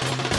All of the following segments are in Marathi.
Thank you.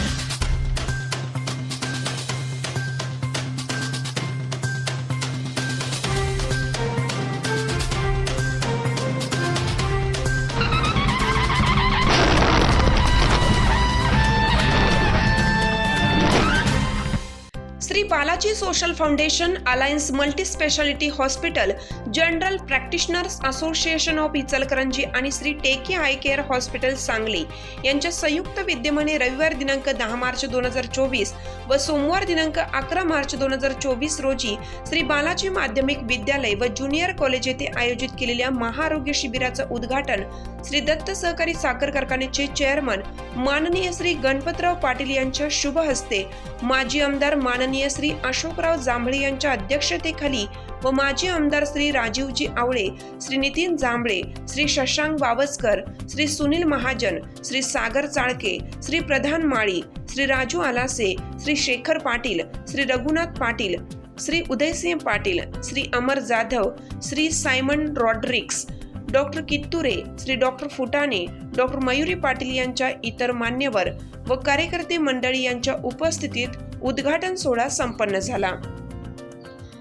Shri Balaji social foundation alliance multi speciality hospital general practitioners association of Ichalkaranji आणि Shri Teki eye care hospital Sangli यांच्या संयुक्त विद्यमाने रविवार दिनांक दहा मार्च दोन हजार चोवीस व सोमवार दिनांक अकरा मार्च दोन हजार चोवीस रोजी श्री बालाजी माध्यमिक विद्यालय व ज्युनियर कॉलेज येथे आयोजित केलेल्या महाआरोग्य शिबिराचं उद्घाटन श्री दत्त सहकारी साखर कारखान्याचे चेअरमन माननीय श्री गणपतराव पाटील यांच्या शुभ हस्ते माजी आमदार माननीय श्री अशोकराव जांभळे यांच्या अध्यक्षतेखाली व माजी आमदार Shri Rajivji Awale Shri Nitin Jambhale Shri Shashank Bawaskar Shri Sunil Mahajan Shri Sagar Chalke Shri Pradhan Mali Shri Raju Alase Shri Shekhar Patil Shri Raghunath Patil Shri Udaysinh Patil Shri Amar Jadhav Shri Simon Rodrigues doctor Kitture Shri doctor Futane doctor Mayuri Patil यांच्या इतर मान्यवर व कार्यकर्ते मंडळी यांच्या उपस्थितीत उद्घाटन सोहळा संपन्न झाला.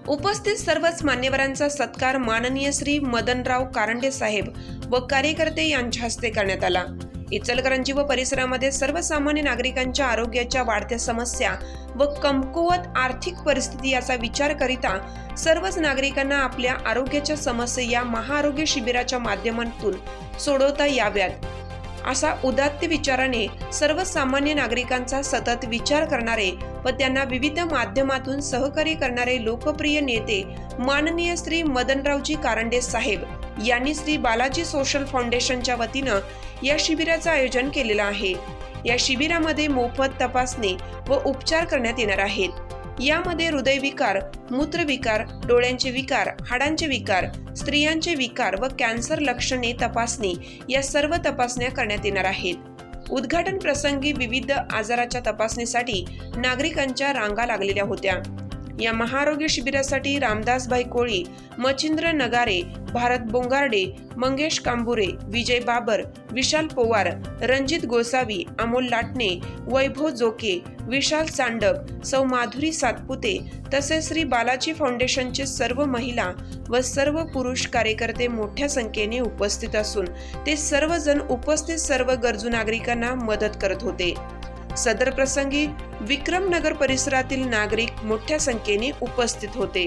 उपस्थित सर्वच मान्यवरांचा सत्कार माननीय श्री मदनराव कारंडे साहेब व कार्यकर्ते यांच्या हस्ते करण्यात आला. इचलकरंजी व परिसरामध्ये सर्वसामान्य नागरिकांच्या आरोग्याच्या वाढत्या समस्या व कमकुवत आर्थिक परिस्थिती याचा विचार करिता सर्वच नागरिकांना आपल्या आरोग्याच्या समस्या या महाआरोग्य शिबिराच्या माध्यमातून सोडवता याव्यात. असा उदात्त विचाराने सर्वसामान्य नागरिकांचा सतत विचार करणारे व त्यांना विविध माध्यमातून सहकार्य करणारे लोकप्रिय नेते माननीय श्री मदनरावजी कारंडे साहेब यांनी श्री बालाजी सोशल फाउंडेशनच्या वतीनं या शिबिराचं आयोजन केलेलं आहे. या शिबिरामध्ये मोफत तपासणी व उपचार करण्यात येणार आहेत. यामध्ये हृदयविकार मूत्रविकार डोळ्यांचे विकार हाडांचे विकार स्त्रियांचे विकार व कॅन्सर लक्षणे तपासणी या सर्व तपासण्या करण्यात येणार आहेत. उद्घाटन प्रसंगी विविध आजाराच्या तपासणीसाठी नागरिकांच्या रांगा लागलेल्या होत्या. या महारोग्य शिबिरासाठी रामदासभाई कोळी मच्छिंद्र नगारे भारत बोंगार्डे मंगेश कांबुरे विजय बाबर विशाल पोवार रणजित गोसावी अमोल लाटणे वैभव जोके विशाल चांडक सौ माधुरी सातपुते तसेच श्री बालाजी फाउंडेशनचे सर्व महिला व सर्व पुरुष कार्यकर्ते मोठ्या संख्येने उपस्थित असून ते सर्वजण उपस्थित सर्व गरजू नागरिकांना मदत करत होते. सदर प्रसंगी विक्रमनगर परिसरातील नागरिक मोठ्या संख्येने उपस्थित होते.